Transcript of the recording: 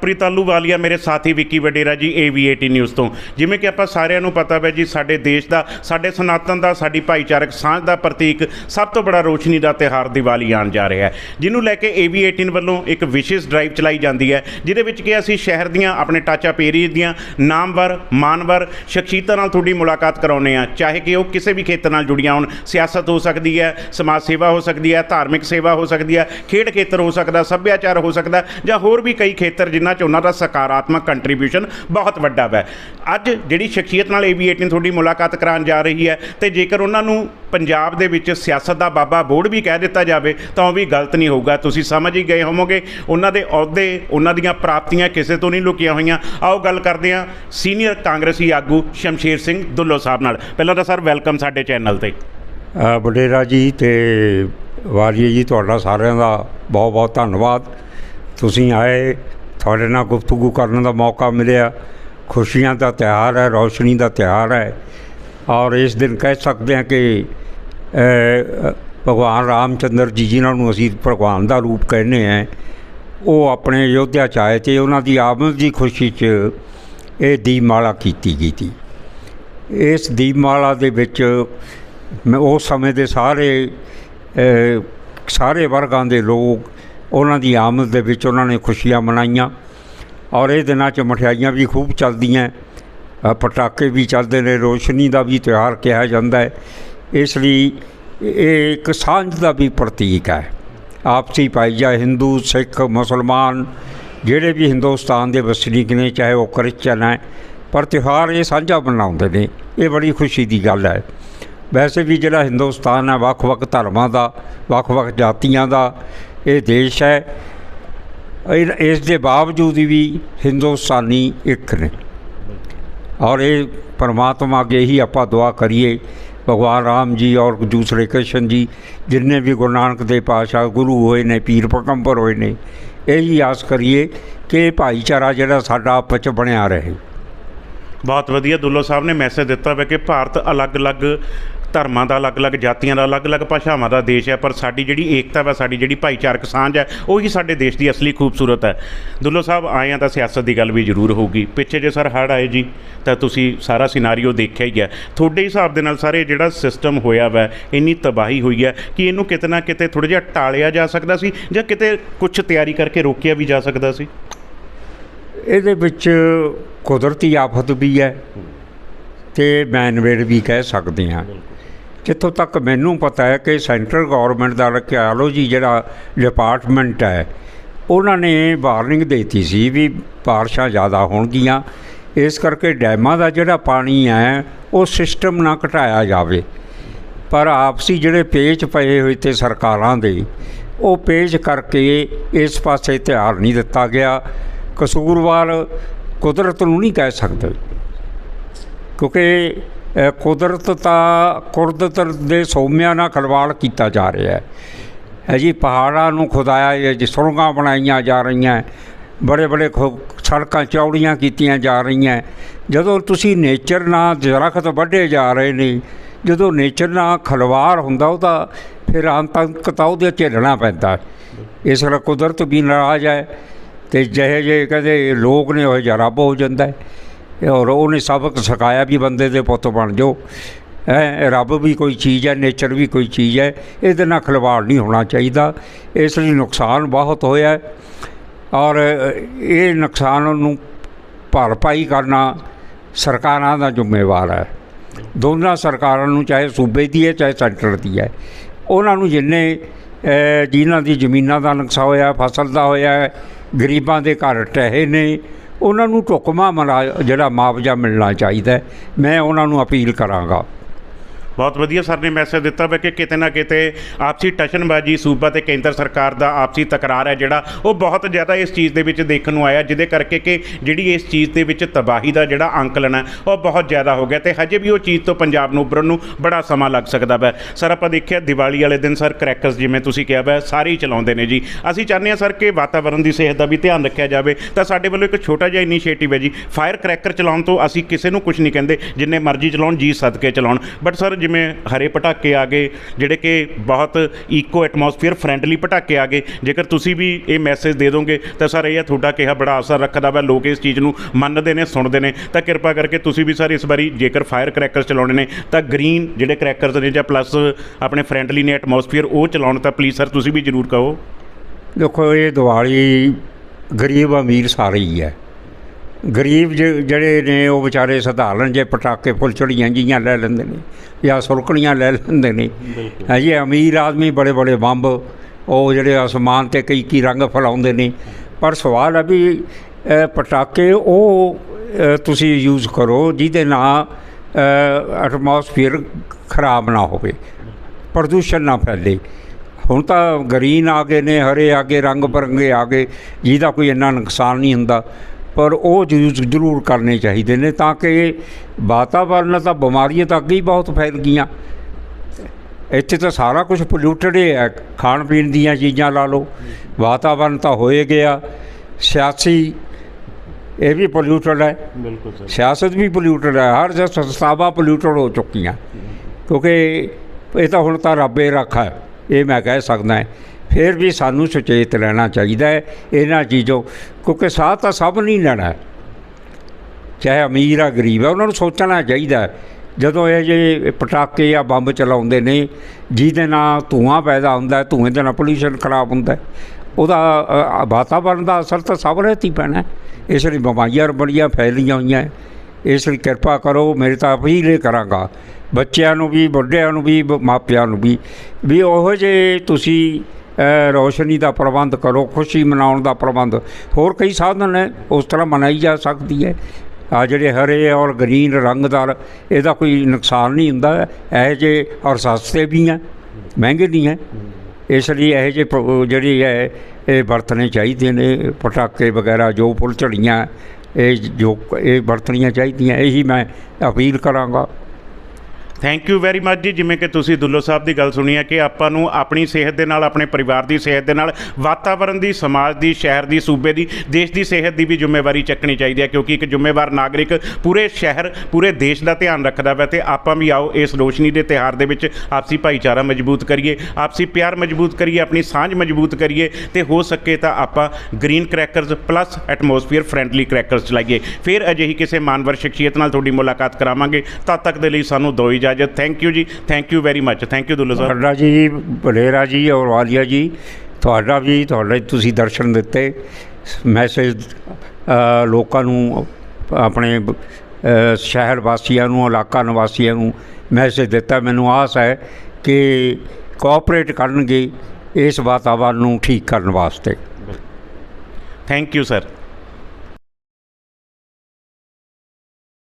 ਹਰਪ੍ਰੀਤ ਆਲੂਵਾਲੀਆ ਮੇਰੇ ਸਾਥੀ ਵਿੱਕੀ ਵਡੇਰਾ ਜੀ AV18 ਨਿਊਜ਼ ਤੋਂ। ਜਿਵੇਂ ਕਿ ਆਪਾਂ ਸਾਰਿਆਂ ਨੂੰ ਪਤਾ ਹੈ ਜੀ, ਸਾਡੇ ਦੇਸ਼ ਦਾ, ਸਾਡੇ ਸਨਾਤਨ ਦਾ, ਸਾਡੀ ਭਾਈਚਾਰਕ ਸਾਂਝ ਦਾ ਪ੍ਰਤੀਕ ਸਭ ਤੋਂ ਬੜਾ ਰੋਸ਼ਨੀ ਦਾ ਤਿਹਾਰ ਦੀਵਾਲੀ ਆਉਣ ਜਾ ਰਿਹਾ ਹੈ। ਜਿਹਨੂੰ ਲੈ ਕੇ AV18 ਵੱਲੋਂ ਇੱਕ ਵਿਸ਼ੇਸ਼ ਡਰਾਈਵ ਚਲਾਈ ਜਾਂਦੀ ਹੈ, ਜਿਹਦੇ ਵਿੱਚ ਕਿ ਅਸੀਂ ਸ਼ਹਿਰ ਦੀਆਂ, ਆਪਣੇ ਟਾਚਾ ਪੇਰੀ ਦੀਆਂ, ਨਾਮਵਰ, ਮਾਨਵਰ, ਸ਼ਖਸੀਅਤਾਂ ਨਾਲ ਤੁਹਾਡੀ ਮੁਲਾਕਾਤ ਕਰਾਉਨੇ ਆ ਚਾਹੇ ਕਿ ਉਹ ਕਿਸੇ ਵੀ ਖੇਤਰ ਨਾਲ ਜੁੜੀਆਂ ਹੋਣ, ਸਿਆਸਤ ਹੋ ਸਕਦੀ ਹੈ, ਸਮਾਜ ਸੇਵਾ ਹੋ ਸਕਦੀ ਹੈ, ਧਾਰਮਿਕ ਸੇਵਾ ਹੋ ਸਕਦੀ ਹੈ, ਖੇਡ ਖੇਤਰ ਹੋ ਸਕਦਾ, ਸੱਭਿਆਚਾਰ ਹੋ ਸਕਦਾ, ਜਾਂ ਹੋਰ ਵੀ ਕਈ ਖੇਤਰ ਜਿਨ੍ਹਾਂ 'ਚ ਉਹਨਾਂ ਦਾ ਸਕਾਰਾਤਮਕ ਕੰਟਰੀਬਿਊਸ਼ਨ ਬਹੁਤ ਵੱਡਾ ਹੈ ਅੱਜ ਜਿਹੜੀ ਸ਼ਖਸੀਅਤ ਨਾਲ AV18 ਤੁਹਾਡੀ ਮੁਲਾਕਾਤ ਕਰਾਉਣ ਜਾ ਰਹੀ ਹੈ ਤੇ ਜੇਕਰ ਉਹਨਾਂ ਨੂੰ ਪੰਜਾਬ ਦੇ ਵਿੱਚ ਸਿਆਸਤ ਦਾ ਬਾਬਾ ਬੋੜ ਵੀ ਕਹਿ ਦਿੱਤਾ ਜਾਵੇ ਤਾਂ ਉਹ ਵੀ ਗਲਤ ਨਹੀਂ ਹੋਊਗਾ। ਤੁਸੀਂ ਸਮਝ ਹੀ ਗਏ ਹੋਵੋਗੇ ਉਹਨਾਂ ਦੇ ਅਹੁਦੇ ਉਹਨਾਂ ਦੀਆਂ ਪ੍ਰਾਪਤੀਆਂ ਕਿਸੇ ਤੋਂ ਨਹੀਂ ਲੁਕੀਆਂ ਹੋਈਆਂ। ਆਓ ਗੱਲ ਕਰਦੇ ਹਾਂ ਸੀਨੀਅਰ ਕਾਂਗਰਸੀ ਆਗੂ ਸ਼ਮਸ਼ੇਰ ਸਿੰਘ ਦੁੱਲੋ ਸਾਹਿਬ ਨਾਲ। ਪਹਿਲਾਂ ਤਾਂ ਸਰ ਵੈਲਕਮ ਸਾਡੇ ਚੈਨਲ ਤੇ। ਅ, ਵਡੇਰਾ ਜੀ ਤੇ ਵਾਲੀਆ ਜੀ ਤੁਹਾਡਾ ਸਾਰਿਆਂ ਦਾ ਬਹੁਤ ਬਹੁਤ ਧੰਨਵਾਦ। ਤੁਸੀਂ ਆਏ ਤੁਹਾਡੇ ਨਾਲ ਗੁਫ਼ਤਗੂ ਕਰਨ ਦਾ ਮੌਕਾ ਮਿਲਿਆ। ਖੁਸ਼ੀਆਂ ਦਾ ਤਿਉਹਾਰ ਹੈ ਰੌਸ਼ਨੀ ਦਾ ਤਿਉਹਾਰ ਹੈ। ਔਰ ਇਸ ਦਿਨ ਕਹਿ ਸਕਦੇ ਹਾਂ ਕਿ ਅ, ਭਗਵਾਨ ਰਾਮਚੰਦਰ ਜੀ ਜਿਨ੍ਹਾਂ ਨੂੰ ਅਸੀਂ ਭਗਵਾਨ ਦਾ ਰੂਪ ਕਹਿੰਦੇ ਹਾਂ ਉਹ ਆਪਣੇ ਅਯੋਧਿਆ ਚ ਆਏ ਤੇ ਉਹਨਾਂ ਦੀ ਆਮਦ ਦੀ ਖੁਸ਼ੀ 'ਚ ਇਹ ਦੀਪਮਾਲਾ ਕੀਤੀ ਗਈ ਸੀ। ਇਸ ਦੀਪਮਾਲਾ ਦੇ ਵਿੱਚ ਮੈਂ ਉਸ ਸਮੇਂ ਦੇ ਸਾਰੇ ਸਾਰੇ ਵਰਗਾਂ ਦੇ ਲੋਕ ਉਹਨਾਂ ਦੀ ਆਮਦ ਦੇ ਵਿੱਚ ਉਹਨਾਂ ਨੇ ਖੁਸ਼ੀਆਂ ਮਨਾਈਆਂ ਔਰ ਇਹ ਦਿਨਾਂ 'ਚ ਮਠਿਆਈਆਂ ਵੀ ਖੂਬ ਚੱਲਦੀਆਂ ਪਟਾਕੇ ਵੀ ਚੱਲਦੇ ਨੇ, ਰੋਸ਼ਨੀ ਦਾ ਵੀ ਤਿਉਹਾਰ ਕਿਹਾ ਜਾਂਦਾ ਹੈ। ਇਸ ਲਈ ਇਹ ਇੱਕ ਸਾਂਝ ਦਾ ਵੀ ਪ੍ਰਤੀਕ ਹੈ। ਆਪਸੀ ਭਾਈਚਾਰਾ, ਹਿੰਦੂ, ਸਿੱਖ, ਮੁਸਲਮਾਨ ਜਿਹੜੇ ਵੀ ਹਿੰਦੁਸਤਾਨ ਦੇ ਵਸਨੀਕ ਨੇ, ਚਾਹੇ ਉਹ ਕ੍ਰਿਸਚਨ ਹੈ, ਪਰ ਤਿਉਹਾਰ ਇਹ ਸਾਂਝਾ ਮਨਾਉਂਦੇ ਨੇ। ਇਹ ਬੜੀ ਖੁਸ਼ੀ ਦੀ ਗੱਲ ਹੈ। ਵੈਸੇ ਵੀ ਜਿਹੜਾ ਹਿੰਦੁਸਤਾਨ ਹੈ, ਵੱਖ-ਵੱਖ ਧਰਮਾਂ ਦਾ, ਵੱਖ-ਵੱਖ ਜਾਤੀਆਂ ਦਾ ਇਹ ਦੇਸ਼ ਹੈ। ਇਹ- ਇਸ ਦੇ ਬਾਵਜੂਦ ਵੀ ਹਿੰਦੁਸਤਾਨੀ ਇੱਕ ਨੇ। ਔਰ ਇਹ ਪਰਮਾਤਮਾ ਅੱਗੇ ਹੀ ਆਪਾਂ ਦੁਆ ਕਰੀਏ। ਭਗਵਾਨ ਰਾਮ ਜੀ ਔਰ ਦੂਸਰੇ ਕ੍ਰਿਸ਼ਨ ਜੀ, ਜਿੰਨੇ ਵੀ ਗੁਰੂ ਨਾਨਕ ਦੇ ਪਾਤਸ਼ਾਹ ਗੁਰੂ ਹੋਏ ਨੇ, ਪੀਰ ਪਗੰਬਰ ਹੋਏ ਨੇ, ਇਹੀ ਆਸ ਕਰੀਏ ਕਿ ਇਹ ਭਾਈਚਾਰਾ ਜਿਹੜਾ ਸਾਡਾ ਆਪਸ 'ਚ ਬਣਿਆ ਰਹੇ। ਬਹੁਤ ਵਧੀਆ ਦੁੱਲੋ ਸਾਹਿਬ ਨੇ ਮੈਸੇਜ ਦਿੱਤਾ ਹੈ ਕਿ ਭਾਰਤ ਅਲੱਗ-ਅਲੱਗ ਧਰਮਾਂ ਦਾ ਅਲੱਗ-ਅਲੱਗ, ਜਾਤੀਆਂ ਦਾ ਅਲੱਗ-ਅਲੱਗ, ਭਾਸ਼ਾਵਾਂ ਦਾ ਦੇਸ਼ ਹੈ, ਪਰ ਸਾਡੀ ਜਿਹੜੀ ਏਕਤਾ ਵਾ, ਸਾਡੀ ਜਿਹੜੀ ਭਾਈਚਾਰਕ ਸਾਂਝ ਹੈ, ਉਹੀ ਸਾਡੇ ਦੇਸ਼ ਦੀ ਅਸਲੀ ਖੂਬਸੂਰਤ ਹੈ। ਦੁੱਲੋ ਸਾਹਿਬ, ਆਏ ਆ ਤਾਂ ਸਿਆਸਤ ਦੀ ਗੱਲ ਵੀ ਜ਼ਰੂਰ ਹੋਊਗੀ। ਪਿੱਛੇ ਜੇ ਸਰ ਹੜ੍ਹ ਆਏ ਜੀ, ਤਾਂ ਤੁਸੀਂ ਸਾਰਾ ਸਿਨਾਰੀਓ ਦੇਖਿਆ ਹੀ ਹੈ। ਤੁਹਾਡੇ ਹਿਸਾਬ ਦੇ ਨਾਲ ਸਾਰੇ ਜਿਹੜਾ ਸਿਸਟਮ ਹੋਇਆ ਵਾ, ਇੰਨੀ ਤਬਾਹੀ ਹੋਈ ਹੈ ਕਿ ਇਹਨੂੰ ਕਿਤੇ ਨਾ ਕਿਤੇ ਥੋੜ੍ਹਾ ਜਿਹਾ ਟਾਲਿਆ ਜਾ ਸਕਦਾ ਸੀ, ਜਾਂ ਕਿਤੇ ਕੁਝ ਤਿਆਰੀ ਕਰਕੇ ਰੋਕਿਆ ਵੀ ਜਾ ਸਕਦਾ ਸੀ? ਇਹਦੇ ਵਿੱਚ ਕੁਦਰਤੀ ਆਫਤ ਵੀ ਹੈ ਤੇ ਮੈਨਵੇਡ ਵੀ ਕਹਿ ਸਕਦੇ ਹਾਂ। ਜਿੱਥੋਂ ਤੱਕ ਮੈਨੂੰ ਪਤਾ ਹੈ ਕਿ ਸੈਂਟਰਲ ਗਵਰਨਮੈਂਟ ਦਾ ਆਰਕੀਓਲੋਜੀ ਜਿਹੜਾ ਡਿਪਾਰਟਮੈਂਟ ਹੈ, ਉਹਨਾਂ ਨੇ ਵਾਰਨਿੰਗ ਦਿੱਤੀ ਸੀ ਵੀ ਬਾਰਿਸ਼ਾਂ ਜ਼ਿਆਦਾ ਹੋਣਗੀਆਂ। ਇਸ ਕਰਕੇ ਡੈਮਾਂ ਦਾ ਜਿਹੜਾ ਪਾਣੀ ਹੈ, ਉਹ ਸਿਸਟਮ ਨਾ ਘਟਾਇਆ ਜਾਵੇ। ਪਰ ਆਪਸੀ ਜਿਹੜੇ ਪੇਚ ਪਏ ਹੋਏ ਤੇ ਸਰਕਾਰਾਂ ਦੇ, ਉਹ ਪੇਚ ਕਰਕੇ ਇਸ ਪਾਸੇ ਧਿਆਨ ਨਹੀਂ ਦਿੱਤਾ ਗਿਆ। ਕਸੂਰਵਾਰ ਕੁਦਰਤ ਨੂੰ ਨਹੀਂ ਕਹਿ ਸਕਦੇ। ਕਿਉਂਕਿ ਕੁਦਰਤ ਤਾਂ ਕੁਦਰਤ ਦੇ ਸੌਮਿਆਂ ਨਾਲ ਖਲਵਾੜ ਕੀਤਾ ਜਾ ਰਿਹਾ ਹੈ। ਹੈ ਜੀ ਪਹਾੜਾਂ ਨੂੰ ਖੁਦਾਇਆ ਜੀ ਸੁਰੰਗਾਂ ਬਣਾਈਆਂ ਜਾ ਰਹੀਆਂ ਬੜੇ ਬੜੇ ਖੁ- ਸੜਕਾਂ ਚੌੜੀਆਂ ਕੀਤੀਆਂ ਜਾ ਰਹੀਆਂ ਜਦੋਂ ਤੁਸੀਂ ਨੇਚਰ ਨਾਲ ਦਰਖਤ ਵੱਢੇ ਜਾ ਰਹੇ ਨੇ, ਜਦੋਂ ਨੇਚਰ ਨਾਲ ਖਲਵਾੜ ਹੁੰਦਾ, ਉਹਦਾ ਫਿਰ ਅੰਤਕ ਤਾਂ ਉਹਦੇ ਝੇਲਣਾ ਪੈਂਦਾ ਇਸ ਲਈ ਕੁਦਰਤ ਵੀ ਨਾਰਾਜ਼ ਹੈ ਤੇ ਜਿਹੇ ਜਿਹੇ ਕਹਿੰਦੇ ਲੋਕ ਨੇ, ਉਹ ਜਿਹਾ ਰੱਬ ਹੋ ਜਾਂਦਾ ਹੈ। ਔਰ ਉਹਨੇ ਸਬਕ ਸਿਖਾਇਆ ਵੀ ਬੰਦੇ ਦੇ ਪੁੱਤ ਬਣ ਜਾਓ। ਹੈ ਰੱਬ ਵੀ ਕੋਈ ਚੀਜ਼ ਹੈ ਨੇਚਰ ਵੀ ਕੋਈ ਚੀਜ਼ ਹੈ ਇਹਦੇ ਨਾਲ ਖਿਲਵਾੜ ਨਹੀਂ ਹੋਣਾ ਚਾਹੀਦਾ। ਇਸ ਲਈ ਨੁਕਸਾਨ ਬਹੁਤ ਹੋਇਆ। ਔਰ ਇਹ ਨੁਕਸਾਨ ਨੂੰ ਭਰਪਾਈ ਕਰਨਾ ਸਰਕਾਰਾਂ ਦਾ ਜ਼ਿੰਮੇਵਾਰ ਹੈ। ਦੋਨਾਂ ਸਰਕਾਰਾਂ ਨੂੰ ਚਾਹੇ ਸੂਬੇ ਦੀ ਹੈ ਚਾਹੇ ਸੈਂਟਰ ਦੀ ਹੈ। ਉਹਨਾਂ ਨੂੰ ਜਿੰਨੇ ਅ, ਜਿਨ੍ਹਾਂ ਦੀ ਜ਼ਮੀਨਾਂ ਦਾ ਨੁਕਸਾਨ ਹੋਇਆ ਫਸਲ ਦਾ ਹੋਇਆ ਗਰੀਬਾਂ ਦੇ ਘਰ ਟਹਿ ਨੇ ਉਹਨਾਂ ਨੂੰ ਢੁਕਮਾ ਮਲਾ ਜਿਹੜਾ ਮੁਆਵਜ਼ਾ ਮਿਲਣਾ ਚਾਹੀਦਾ ਮੈਂ ਉਹਨਾਂ ਨੂੰ ਅਪੀਲ ਕਰਾਂਗਾ। ਬਹੁਤ ਵਧੀਆ ਸਰ ਨੇ ਮੈਸੇਜ ਦਿੱਤਾ ਵਾ ਕਿ ਕਿਤੇ ਨਾ ਕਿਤੇ ਆਪਸੀ ਟਸ਼ਨਬਾਜੀ ਸੂਬਾ ਤੇ ਕੇਂਦਰ ਸਰਕਾਰ ਦਾ ਆਪਸੀ ਤਕਰਾਰ ਹੈ ਜਿਹੜਾ ਉਹ ਬਹੁਤ ਜ਼ਿਆਦਾ ਇਸ ਚੀਜ਼ ਦੇ ਵਿੱਚ ਦੇਖਣ ਨੂੰ ਆਇਆ, ਜਿਹਦੇ ਕਰਕੇ ਕਿ ਜਿਹੜੀ ਇਸ ਚੀਜ਼ ਦੇ ਵਿੱਚ ਤਬਾਹੀ ਦਾ ਜਿਹੜਾ ਅੰਕਲਨ ਹੈ, ਉਹ ਬਹੁਤ ਜ਼ਿਆਦਾ ਹੋ ਗਿਆ ਤੇ ਹਜੇ ਵੀ ਉਹ ਚੀਜ਼ ਤੋਂ ਪੰਜਾਬ ਨੂੰ ਉੱਭਰਨ ਨੂੰ ਬੜਾ ਸਮਾਂ ਲੱਗ ਸਕਦਾ ਵਾ। ਸਰ, ਆਪਾਂ ਦੇਖਿਆ ਦੀਵਾਲੀ ਵਾਲੇ ਦਿਨ ਸਰ ਕ੍ਰੈਕਰਸ ਜਿਵੇਂ ਤੁਸੀਂ ਕਿਹਾ ਵਾ, ਸਾਰੇ ਹੀ ਚਲਾਉਂਦੇ ਨੇ ਜੀ। ਅਸੀਂ ਚਾਹੁੰਦੇ ਹਾਂ ਸਰ ਕਿ ਵਾਤਾਵਰਣ ਦੀ ਸਿਹਤ ਦਾ ਵੀ ਧਿਆਨ ਰੱਖਿਆ ਜਾਵੇ। ਤਾਂ ਸਾਡੇ ਵੱਲੋਂ ਇੱਕ ਛੋਟਾ ਜਿਹਾ ਇਨੀਸ਼ੀਏਟਿਵ ਹੈ ਜੀ। ਫਾਇਰ ਕ੍ਰੈਕਰ ਚਲਾਉਣ ਤੋਂ ਅਸੀਂ ਕਿਸੇ ਨੂੰ ਕੁਝ ਨਹੀਂ ਕਹਿੰਦੇ। ਜਿੰਨੇ ਮਰਜ਼ੀ ਚਲਾਉਣ, ਜੀ ਸਦਕੇ ਚਲਾਉਣ। ਬਟ ਸਰ ਜਿਵੇਂ ਹਰੇ ਪਟਾਕੇ ਆ ਗਏ, ਜਿਹੜੇ ਕਿ ਬਹੁਤ ਈਕੋ ਐਟਮੋਸਫੀਅਰ ਫ੍ਰੈਂਡਲੀ ਪਟਾਕੇ ਆ ਗਏ। ਜੇਕਰ ਤੁਸੀਂ ਵੀ ਇਹ ਮੈਸੇਜ ਦੇ ਦੋਗੇ, ਤਾਂ ਸਰ ਇਹ ਆ ਤੁਹਾਡਾ ਕਿਹਾ ਬੜਾ ਅਸਰ ਰੱਖਦਾ ਵਾ, ਲੋਕ ਇਸ ਚੀਜ਼ ਨੂੰ ਮੰਨਦੇ ਨੇ, ਸੁਣਦੇ ਨੇ। ਤਾਂ ਕਿਰਪਾ ਕਰਕੇ ਤੁਸੀਂ ਵੀ ਸਰ ਇਸ ਵਾਰੀ ਜੇਕਰ ਫਾਇਰ ਕਰੈਕਰਸ ਚਲਾਉਣੇ ਨੇ, ਤਾਂ ਗ੍ਰੀਨ ਜਿਹੜੇ ਕਰੈਕਰਸ ਨੇ ਜਾਂ ਪਲੱਸ ਆਪਣੇ ਫ੍ਰੈਂਡਲੀ ਨੇ ਐਟਮੋਸਫੀਅਰ ਉਹ ਚਲਾਉਣ, ਤਾਂ ਪਲੀਜ਼ ਸਰ ਤੁਸੀਂ ਵੀ ਜ਼ਰੂਰ ਕਹੋ। ਦੇਖੋ, ਇਹ ਦੀਵਾਲੀ ਗਰੀਬ ਅਮੀਰ ਸਾਰੇ ਹੀ ਹੈ। ਗਰੀਬ ਜਿਹੜੇ ਨੇ ਉਹ ਵਿਚਾਰੇ ਸਧਾਰਨ ਜੇ ਪਟਾਕੇ ਫੁੱਲਝੜੀਆਂ ਜੀਆਂ ਲੈ ਲੈਂਦੇ ਨੇ ਜਾਂ ਸੁਲਕਣੀਆਂ ਲੈ ਲੈਂਦੇ ਨੇ। ਅਜੇ ਅਮੀਰ ਆਦਮੀ ਬੜੇ ਬੜੇ ਬੰਬ ਉਹ ਜਿਹੜੇ ਅਸਮਾਨ ਤੇ ਕਈ ਕੀ ਰੰਗ ਫੈਲਾਉਂਦੇ ਨੇ। ਪਰ ਸਵਾਲ ਹੈ ਵੀ ਪਟਾਕੇ ਉਹ ਤੁਸੀਂ ਯੂਜ਼ ਕਰੋ ਜਿਹਦੇ ਨਾਲ ਐਟਮੋਸਫੀਅਰ ਖਰਾਬ ਨਾ ਹੋਵੇ ਪ੍ਰਦੂਸ਼ਣ ਨਾ ਫੈਲੇ। ਹੁਣ ਤਾਂ ਗਰੀਨ ਆ ਗਏ ਨੇ ਹਰੇ ਆ ਗਏ ਰੰਗ ਬਰੰਗੇ ਆ ਗਏ ਜਿਹਦਾ ਕੋਈ ਇੰਨਾ ਨੁਕਸਾਨ ਨਹੀਂ ਹੁੰਦਾ। ਪਰ ਉਹ ਯੂਜ਼ ਜ਼ਰੂਰ ਕਰਨੇ ਚਾਹੀਦੇ ਨੇ ਤਾਂ ਕਿ ਵਾਤਾਵਰਨ ਤਾਂ ਬਿਮਾਰੀਆਂ ਤਾਂ ਅੱਗੇ ਹੀ ਬਹੁਤ ਫੈਲ ਗਈਆਂ। ਇੱਥੇ ਤਾਂ ਸਾਰਾ ਕੁਝ ਪੋਲਿਊਟਡ ਹੀ ਖਾਣ ਪੀਣ ਦੀਆਂ ਚੀਜ਼ਾਂ ਲਾ ਲਓ। ਵਾਤਾਵਰਨ ਤਾਂ ਹੋਏ ਗਿਆ। ਸਿਆਸੀ ਇਹ ਵੀ ਪੋਲਿਊਟਡ ਹੈ। ਬਿਲਕੁਲ ਸਰ। ਸਿਆਸਤ ਵੀ ਪੋਲਿਊਟਡ ਹੈ। ਹਰ ਜ ਸੰਸਥਾਵਾਂ ਪੋਲਿਊਟਡ ਹੋ ਚੁੱਕੀਆਂ। ਕਿਉਂਕਿ ਇਹ ਤਾਂ ਹੁਣ ਤਾਂ ਰੱਬੇ ਰੱਖਾ ਹੈ। ਇਹ ਮੈਂ ਕਹਿ ਸਕਦਾ ਹੈ। ਫਿਰ ਵੀ ਸਾਨੂੰ ਸੁਚੇਤ ਰਹਿਣਾ ਚਾਹੀਦਾ ਹੈ ਇਹਨਾਂ ਚੀਜ਼ੋਂ ਕਿਉਂਕਿ ਸਾਹ ਤਾਂ ਸਭ ਨਹੀਂ ਲੈਣਾ ਚਾਹੇ ਅਮੀਰ ਆ ਗਰੀਬ ਆ ਉਹਨਾਂ ਨੂੰ ਸੋਚਣਾ ਚਾਹੀਦਾ ਜਦੋਂ ਇਹ ਜੇ ਪਟਾਕੇ ਜਾਂ ਬੰਬ ਚਲਾਉਂਦੇ ਨੇ ਜਿਹਦੇ ਨਾਲ ਧੂਆਂ ਪੈਦਾ ਹੁੰਦਾ ਹੈ ਧੂਏ ਦੇ ਨਾਲ ਪੋਲੂਸ਼ਨ ਖਰਾਬ ਹੁੰਦਾ ਉਹਦਾ ਅ, ਵਾਤਾਵਰਨ ਦਾ ਅਸਰ ਤਾਂ ਸਭ ਰਹਿਤ ਹੀ ਪੈਣਾ ਇਸ ਲਈ ਬਿਮਾਰੀਆਂ ਬੜੀਆਂ ਫੈਲੀਆਂ ਹੋਈਆਂ ਇਸ ਲਈ ਕਿਰਪਾ ਕਰੋ ਮੇਰੇ ਤਾਂ ਅਪੀਲ ਇਹ ਕਰਾਂਗਾ। ਬੱਚਿਆਂ ਨੂੰ ਵੀ ਵੱਡਿਆਂ ਨੂੰ ਵੀ ਬ- ਮਾਪਿਆਂ ਨੂੰ ਵੀ ਵੀ ਉਹੋ ਜੇ ਤੁਸੀਂ ਰੋਸ਼ਨੀ ਦਾ ਪ੍ਰਬੰਧ ਕਰੋ, ਖੁਸ਼ੀ ਮਨਾਉਣ ਦਾ ਪ੍ਰਬੰਧ। ਹੋਰ ਕਈ ਸਾਧਨ ਨੇ, ਉਸ ਤਰ੍ਹਾਂ ਮਨਾਈ ਜਾ ਸਕਦੀ ਹੈ ਆ ਜਿਹੜੇ ਹਰੇ ਔਰ ਗ੍ਰੀਨ ਰੰਗਦਾਰ ਇਹਦਾ ਕੋਈ ਨੁਕਸਾਨ ਨਹੀਂ ਹੁੰਦਾ। ਇਹ ਜੇ ਔਰ ਸਸਤੇ ਵੀ ਹੈ ਮਹਿੰਗੇ ਨਹੀਂ ਹੈ ਇਸ ਲਈ ਇਹ ਜੇ ਜਿਹੜੀ ਹੈ ਇਹ ਵਰਤਣੇ ਚਾਹੀਦੇ ਨੇ। ਪਟਾਕੇ ਵਗੈਰਾ, ਜੋ ਫੁੱਲਝੜੀਆਂ ਇਹ ਜੋ, ਇਹ ਵਰਤਣੀਆਂ ਚਾਹੀਦੀਆਂ। ਇਹੀ ਮੈਂ ਅਪੀਲ ਕਰਾਂਗਾ। ਥੈਂਕ ਯੂ ਵੈਰੀ ਮੱਚ ਜੀ। ਜਿਵੇਂ ਕਿ ਤੁਸੀਂ ਦੁੱਲੋ ਸਾਹਿਬ ਦੀ ਗੱਲ ਸੁਣੀ ਹੈ ਕਿ ਆਪਾਂ ਨੂੰ ਆਪਣੀ ਸਿਹਤ ਦੇ ਨਾਲ, ਆਪਣੇ ਪਰਿਵਾਰ ਦੀ ਸਿਹਤ ਦੇ ਨਾਲ ਵਾਤਾਵਰਣ ਦੀ, ਸਮਾਜ ਦੀ, ਸ਼ਹਿਰ ਦੀ, ਸੂਬੇ ਦੀ, ਦੇਸ਼ ਦੀ ਸਿਹਤ ਦੀ ਵੀ ਜ਼ਿੰਮੇਵਾਰੀ ਚੱਕਣੀ ਚਾਹੀਦੀ ਹੈ। ਕਿਉਂਕਿ ਇੱਕ ਜ਼ਿੰਮੇਵਾਰ ਨਾਗਰਿਕ ਪੂਰੇ ਸ਼ਹਿਰ, ਪੂਰੇ ਦੇਸ਼ ਦਾ ਧਿਆਨ ਰੱਖਦਾ ਵਾ ਤੇ ਆਪਾਂ ਵੀ ਆਓ ਇਸ ਰੋਸ਼ਨੀ ਦੇ ਤਿਹਾਰ ਦੇ ਵਿੱਚ ਆਪਸੀ ਭਾਈਚਾਰਾ ਮਜ਼ਬੂਤ ਕਰੀਏ, ਆਪਸੀ ਪਿਆਰ ਮਜ਼ਬੂਤ ਕਰੀਏ, ਆਪਣੀ ਸਾਂਝ ਮਜ਼ਬੂਤ ਕਰੀਏ ਤੇ ਹੋ ਸਕੇ ਤਾਂ ਆਪਾਂ green crackers plus atmosphere friendly crackers ਚਲਾਈਏ। ਫਿਰ ਅਜਿਹੀ ਕਿਸੇ ਮਾਨਵਰ ਸ਼ਖਸੀਅਤ ਨਾਲ ਤੁਹਾਡੀ ਮੁਲਾਕਾਤ ਕਰਾਵਾਂਗੇ। ਤਦ ਤੱਕ ਦੇ ਲਈ ਸਾਨੂੰ ਦਿਓ ਇਜਾਜ਼ਤ thank you ji thank you very much thank you Dullo Sahib. ਤੁਹਾਡਾ ਜੀ ਬਲੇਰਾ ਜੀ ਔਰ ਵਾਲੀਆ ਜੀ ਤੁਹਾਡਾ ਵੀ ਤੁਹਾਡੇ ਤੁਸੀਂ ਦਰਸ਼ਨ ਦਿੱਤੇ ਮੈਸੇਜ ਲੋਕਾਂ ਨੂੰ ਆਪਣੇ ਸ਼ਹਿਰ ਵਾਸੀਆਂ ਨੂੰ ਇਲਾਕਾ ਨਿਵਾਸੀਆਂ ਨੂੰ ਮੈਸੇਜ ਦਿੱਤਾ। ਮੈਨੂੰ ਆਸ ਹੈ ਕਿ ਕੋਆਪਰੇਟ ਕਰਨਗੇ ਇਸ ਵਾਤਾਵਰਨ ਨੂੰ ਠੀਕ ਕਰਨ ਵਾਸਤੇ। Thank you sir